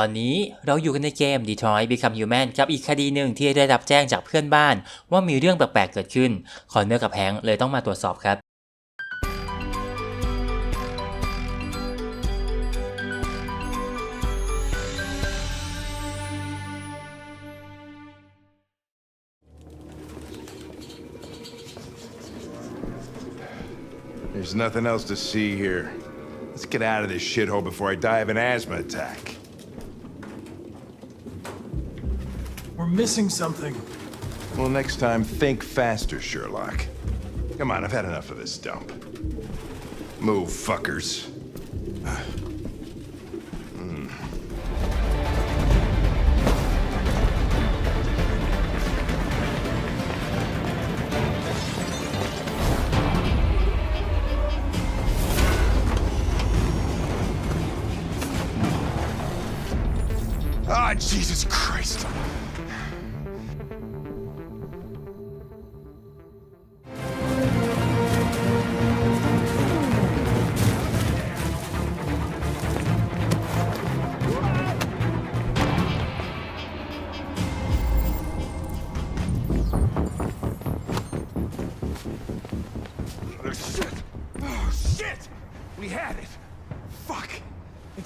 ตอนนี้เราอยู่กันในเกม Detroit Become Human กับอีกคดีหนึ่งที่ได้รับแจ้งจากเพื่อนบ้าน ว่ามีเรื่องแปลกๆเกิดขึ้น คอนเนอร์กับแฮงเลยต้องมาตรวจสอบครับ There's nothing else to see here. Let's get out of this shithole before I die of an asthma attack. We're missing something. Well, next time, think faster, Sherlock. Come on, I've had enough of this dump. Move, fuckers. Hmm. Ah, Jesus Christ!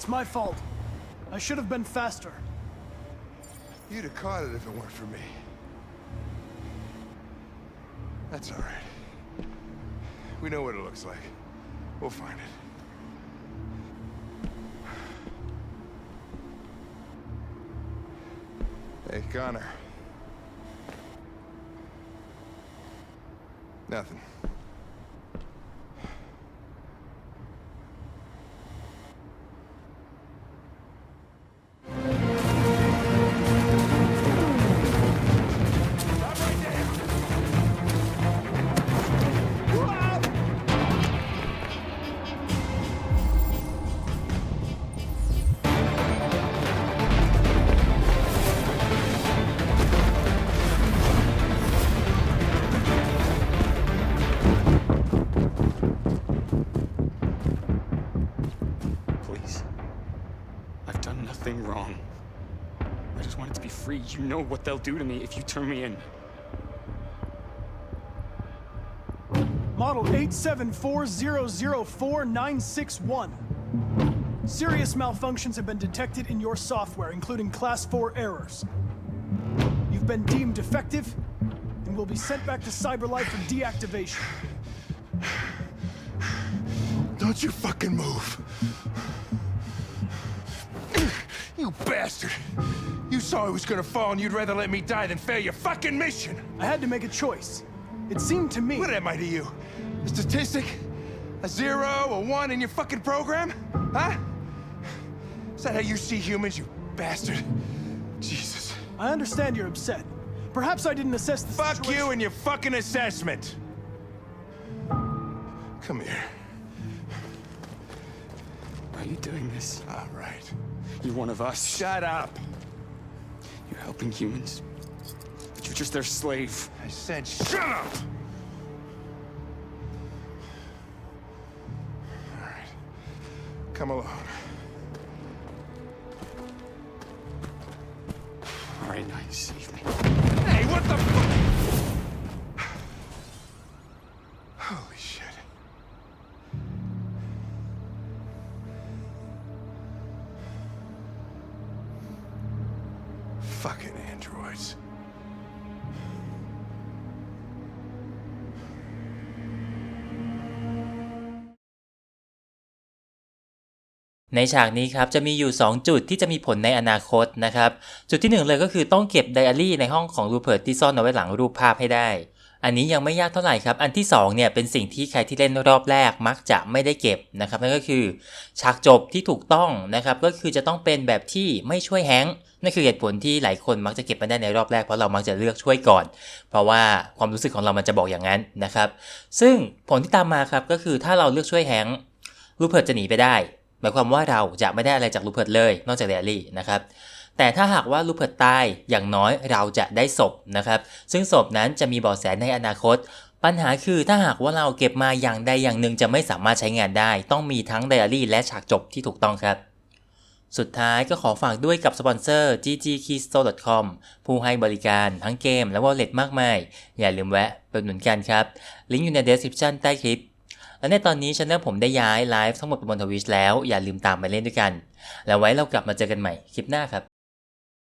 It's my fault. I should have been faster. You'd have caught it if it weren't for me. That's all right. We know what it looks like. We'll find it. Hey, Connor. Nothing. I've done nothing wrong. I just wanted to be free. You know what they'll do to me if you turn me in. Model 874004961. Serious malfunctions have been detected in your software, including Class 4 errors. You've been deemed defective and will be sent back to CyberLife for deactivation. Don't you fucking move. Bastard! You saw I was gonna fall and you'd rather let me die than fail your fucking mission! I had to make a choice. It seemed to me. What am I to you? A statistic? A zero, a one in your fucking program? Huh? Is that how you see humans, you bastard? Jesus. I understand you're upset. Perhaps I didn't assess the Fuck situation. you and your fucking assessment! Come here. Are you doing this? All right. You're one of us. Shut up! You're helping humans. But you're just their slave. I said shut up! All right. Come along. All right, now you save me. Hey, what the fuck? Fucking androids. ในฉากนี้ครับจะมีอยู่ 2 จุดที่จะมีผลในอนาคตนะครับ จุดที่ 1 เลยก็คือต้องเก็บไดอารี่ในห้องของรูเพิร์ตที่ซ่อนเอาไว้หลังรูปภาพให้ได้ อันนี้ยังไม่ยากเท่าไหร่ครับ อันที่2เนี่ยเป็นสิ่งที่ใครที่เล่นรอบแรกมักจะไม่ได้เก็บนะครับนั่นก็คือฉากจบที่ถูกต้องนะครับก็คือจะต้องเป็นแบบที่ไม่ช่วยแฮงนั่นคือเหตุผลที่หลายคนมักจะเก็บมาได้ในรอบแรกเพราะเรามักจะเลือกช่วยก่อน เพราะว่าความรู้สึกของเรามันจะบอกอย่างนั้นนะครับ ซึ่งผลที่ตามมาครับก็คือถ้าเราเลือกช่วยแฮงค์รูเพิร์ตจะหนีไปได้หมายความว่าเราจะไม่ได้อะไรจากลูเพิร์ตเลย นอกจากเดลี่นะครับ แต่ถ้าหากว่าลูเพิร์ตตายอย่างน้อยเราจะได้ศพนะครับ ซึ่งศพนั้นจะมีเบาะแสในอนาคต ปัญหาคือถ้าหากว่าเราเก็บมาอย่างใดอย่างหนึ่งจะไม่สามารถใช้งานได้ ต้องมีทั้งไดอารี่และฉากจบที่ถูกต้องครับสุดท้ายก็ขอฝากด้วยกับสปอนเซอร์ ggkeysto.com ผู้ให้บริการทั้งเกมและ wallet มากมาย อย่าลืมแวะไปหนุนกันครับ ลิงก์อยู่ใน description ใต้คลิป และในตอนนี้ช anel ผมได้ย้ายไลฟ์ทั้งหมดไปบนทวิชแล้ว อย่าลืมตามไปเล่นด้วยกัน แล้วไว้เรากลับมาเจอกันใหม่คลิปหน้าครับ